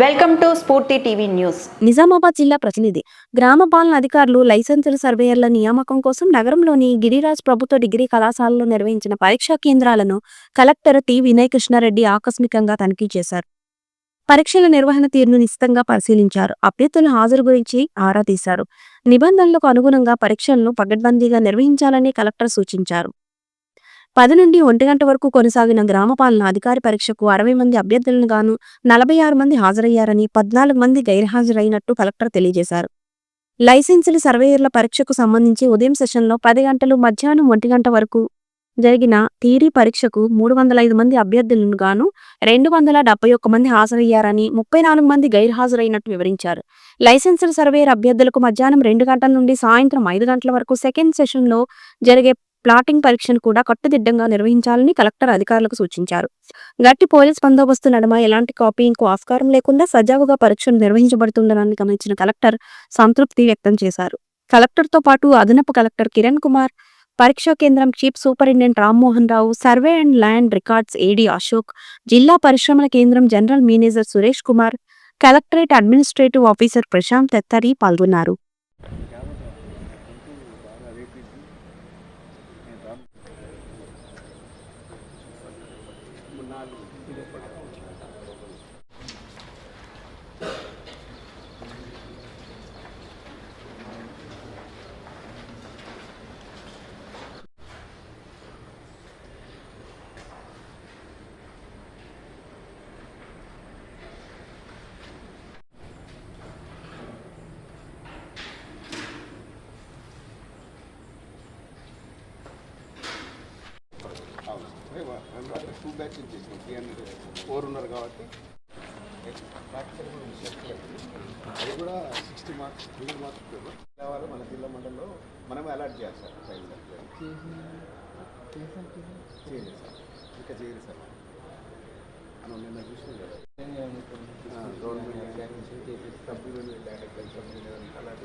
Welcome to Sphoorthi TV news. Nizamabad జిల్లా ప్రతినిధి గ్రామ పాలన అధికారులు లైసెన్సుల సర్వేయర్ల నియామకం కోసం నగరంలోని గిరిరాజ్ ప్రభుత్వ డిగ్రీ కళాశాలలో నిర్వహించిన పరీక్షా కేంద్రాలను కలెక్టర్ టి. వినయ్ కృష్ణారెడ్డి ఆకస్మికంగా తనిఖీ చేశారు. పరీక్షల నిర్వహణ తీరును నిశితంగా పరిశీలించారు. అభ్యర్థుల హాజరు గురించి ఆరా తీశారు. నిబంధనలకు అనుగుణంగా పరీక్షలను పగడ్బందీగా నిర్వహించాలని కలెక్టర్ సూచించారు. పది నుండి ఒంటి గంట వరకు కొనసాగిన గ్రామపాలన అధికారి పరీక్షకు అరవై మంది అభ్యర్థులను గాను నలభై ఆరు మంది హాజరయ్యారని పద్నాలుగు మంది గైర్హాజరైనట్టు కలెక్టర్ తెలియజేశారు. లైసెన్సుల సర్వేయర్ల పరీక్షకు సంబంధించి ఉదయం సెషన్లో పది గంటలు మధ్యాహ్నం ఒంటి గంట వరకు జరిగిన థీరీ పరీక్షకు మూడు వందల ఐదు మంది అభ్యర్థులను గాను రెండు వందల డెబ్బై ఒక్క మంది హాజరయ్యారని ముప్పై నాలుగు మంది గైర్హాజరైనట్టు వివరించారు. లైసెన్సుల సర్వేయర్ అభ్యర్థులకు మధ్యాహ్నం రెండు గంటల నుండి సాయంత్రం ఐదు గంటల వరకు సెకండ్ సెషన్లో జరిగే ప్లాటింగ్ పరీక్షను కూడా కట్టుదిట్టంగా నిర్వహించాలని కలెక్టర్ అధికారులకు సూచించారు. గట్టి పోలీస్ బందోబస్తు నడమ ఎలాంటి కాపీయింగ్కు ఆస్కారం లేకుండా సజావుగా పరీక్షలు నిర్వహించబడుతుందని గమనించిన కలెక్టర్ సంతృప్తి వ్యక్తం చేశారు. కలెక్టర్తో పాటు అదనపు కలెక్టర్ కిరణ్ కుమార్ పరీక్షా కేంద్రం chief superintendent Rammohan Rao survey and land records AD Ashok జిల్లా పరిశ్రమల కేంద్రం general manager Suresh Kumar collectorate administrative officer Prashanth తెత్తరి పాల్గొన్నారు. నాలుగు టూ బ్యాచ్ చేసినాం త్రీ హండ్రెడ్ ఫోర్ ఉన్నారు కాబట్టి అది కూడా సిక్స్టీ మార్క్స్ హండ్రెడ్ మార్క్స్ వాళ్ళు మన జిల్లా మండలంలో మనమే అలాట్ చేయాలి సార్ ఫైల్ చేయలేదు సార్ ఇంకా చేయలేదు సార్ మనం నిన్న చూసినాం కదా గవర్నమెంట్ సప్లిమెంటరీ అలాంటి